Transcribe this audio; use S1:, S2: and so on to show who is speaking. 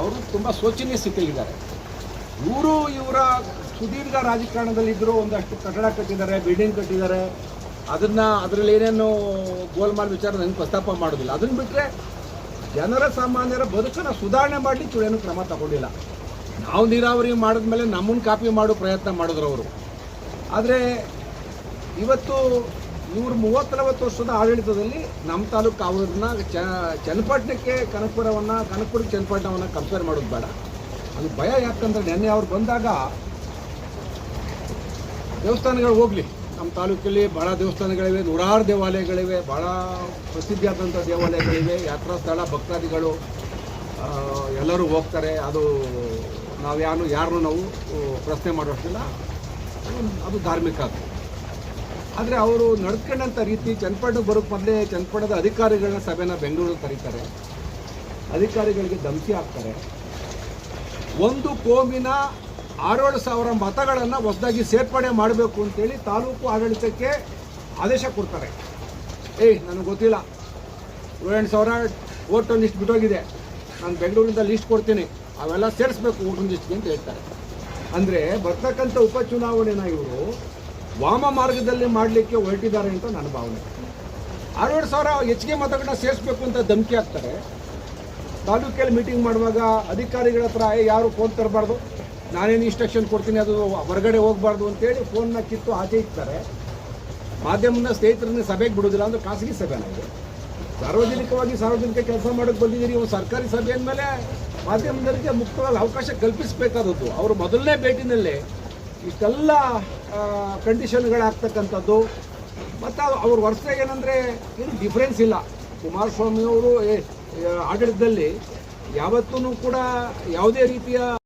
S1: ಅವರು ತುಂಬ ಶೋಚನೀಯ ಸ್ಥಿತಿಯಲ್ಲಿದ್ದಾರೆ. ಇವರು ಇವರ ಸುದೀರ್ಘ ರಾಜಕಾರಣದಲ್ಲಿದ್ದರು ಒಂದಷ್ಟು ಕಟ್ಟಡ ಕಟ್ಟಿದ್ದಾರೆ ಬಿಲ್ಡಿಂಗ್ ಕಟ್ಟಿದ್ದಾರೆ. ಅದನ್ನು ಅದರಲ್ಲಿ ಏನೇನು ಗೋಲ್ಮಾಲ್ ವಿಚಾರ ನನಗೆ ಪ್ರಸ್ತಾಪ ಮಾಡೋದಿಲ್ಲ. ಅದನ್ನು ಬಿಟ್ಟರೆ ಜನರ ಸಾಮಾನ್ಯರ ಬದುಕನ್ನು ಸುಧಾರಣೆ ಮಾಡಲಿಕ್ಕೆ ಇವರೇನು ಕ್ರಮ ತಗೊಂಡಿಲ್ಲ. ನಾವು ನೀರಾವರಿ ಮಾಡಿದ್ಮೇಲೆ ನಮ್ಮನ್ನು ಕಾಪಿ ಮಾಡೋ ಪ್ರಯತ್ನ ಮಾಡಿದ್ರು ಅವರು. ಆದರೆ ಇವತ್ತು ಇವರು ಮೂವತ್ತು ನಲವತ್ತು ವರ್ಷದ ಆಡಳಿತದಲ್ಲಿ ನಮ್ಮ ತಾಲೂಕು ಅವ್ರನ್ನ ಚನ್ನಪಟ್ಟಣಕ್ಕೆ ಕನಕಪುರವನ್ನು, ಕನಕಪುರಕ್ಕೆ ಚನ್ನಪಟ್ಟಣವನ್ನು ಕಂಪೇರ್ ಮಾಡೋದು ಬೇಡ. ಅದು ಭಯ ಯಾಕಂದ್ರೆ ನೆನ್ನೆ ಅವ್ರು ಬಂದಾಗ ದೇವಸ್ಥಾನಗಳು ಹೋಗಲಿ. ನಮ್ಮ ತಾಲೂಕಲ್ಲಿ ಭಾಳ ದೇವಸ್ಥಾನಗಳಿವೆ, ನೂರಾರು ದೇವಾಲಯಗಳಿವೆ ಭಾಳ ಪ್ರಸಿದ್ಧಿಯಾದಂಥ ದೇವಾಲಯಗಳಿವೆ, ಯಾತ್ರಾ ಸ್ಥಳ, ಭಕ್ತಾದಿಗಳು ಎಲ್ಲರೂ ಹೋಗ್ತಾರೆ. ಅದು ನಾವು ಯಾರು ಯಾರನ್ನೂ ನಾವು ಪ್ರಶ್ನೆ ಮಾಡೋಷ್ಟಿಲ್ಲ. ಅದು- ಅದು ಧಾರ್ಮಿಕ ಅದು. ಆದರೆ ಅವರು ನಡ್ಕೊಂಡಂಥ ರೀತಿ ಚನ್ನಪಟ್ಟಣ ಬರೋಕ್ಕೆ ಮೊದಲೇ ಚನ್ನಪಟ್ಟಣದ ಅಧಿಕಾರಿಗಳನ್ನ ಸಭೆನ ಬೆಂಗಳೂರಿಗೆ ಕರೀತಾರೆ. ಅಧಿಕಾರಿಗಳಿಗೆ ಧಮಕಿ ಹಾಕ್ತಾರೆ. ಒಂದು ಕೋಮಿನ ಆರೇಳು ಸಾವಿರ ಮತಗಳನ್ನು ಹೊಸದಾಗಿ ಸೇರ್ಪಡೆ ಮಾಡಬೇಕು ಅಂತೇಳಿ ತಾಲೂಕು ಆಡಳಿತಕ್ಕೆ ಆದೇಶ ಕೊಡ್ತಾರೆ. ಏಯ್, ನನಗೆ ಗೊತ್ತಿಲ್ಲ. ಏಳೆಂಟು ಸಾವಿರ ಓಟು ಲಿಸ್ಟ್ ಬಿಟ್ಟೋಗಿದೆ. ನಾನು ಬೆಂಗಳೂರಿಂದ ಲಿಸ್ಟ್ ಕೊಡ್ತೀನಿ. ಅವೆಲ್ಲ ಸೇರಿಸ್ಬೇಕು ಓಟು ಲಿಸ್ಟ್ಗೆ ಅಂತ ಹೇಳ್ತಾರೆ. ಅಂದರೆ ಬರ್ತಕ್ಕಂಥ ಉಪಚುನಾವಣೆನ ಇವರು ವಾಮ ಮಾರ್ಗದಲ್ಲಿ ಮಾಡಲಿಕ್ಕೆ ಹೊರಟಿದ್ದಾರೆ ಅಂತ ನನ್ನ ಭಾವನೆ. ಆರೇಳು ಸಾವಿರ ಹೆಚ್ಚಿಗೆ ಮತಗಳನ್ನ ಸೇರಿಸ್ಬೇಕು ಅಂತ ಧಮಕಿ ಹಾಕ್ತಾರೆ. ತಾಲೂಕಲ್ಲಿ ಮೀಟಿಂಗ್ ಮಾಡುವಾಗ ಅಧಿಕಾರಿಗಳ ಹತ್ರ ಯಾರು ಫೋನ್ ತರಬಾರ್ದು? ನಾನೇನು ಇನ್ಸ್ಟ್ರಕ್ಷನ್ ಕೊಡ್ತೀನಿ, ಅದು ಹೊರಗಡೆ ಹೋಗಬಾರ್ದು ಅಂತೇಳಿ ಫೋನ್ನ ಕಿತ್ತು ಆಚೆ ಇಡ್ತಾರೆ ಮಾಧ್ಯಮದ ಸ್ನೇಹಿತರನ್ನ ಸಭೆಗೆ ಬಿಡೋದಿಲ್ಲ ಅಂದರೆ ಖಾಸಗಿ ಸಭೆ ನಾವು ಸಾರ್ವಜನಿಕವಾಗಿ ಸಾರ್ವಜನಿಕ ಕೆಲಸ ಮಾಡೋಕ್ಕೆ ಬಂದಿದ್ದೀರಿ ಇವು ಸರ್ಕಾರಿ ಸಭೆ ಅಂದಮೇಲೆ ಮಾಧ್ಯಮದವರಿಗೆ ಮುಕ್ತವಾಗಿ ಅವಕಾಶ ಕಲ್ಪಿಸಬೇಕಾದದ್ದು. ಅವರು ಮೊದಲನೇ ಭೇಟಿನಲ್ಲೇ ಇಷ್ಟೆಲ್ಲ ಕಂಡೀಷನ್ಗಳಾಗ್ತಕ್ಕಂಥದ್ದು ಮತ್ತು ಅವ್ರ ವರ್ಷದಾಗ ಏನಂದರೆ ಏನು ಡಿಫ್ರೆನ್ಸ್ ಇಲ್ಲ. ಕುಮಾರಸ್ವಾಮಿಯವರು ಆಡಳಿತದಲ್ಲಿ ಯಾವತ್ತೂ ಕೂಡ ಯಾವುದೇ ರೀತಿಯ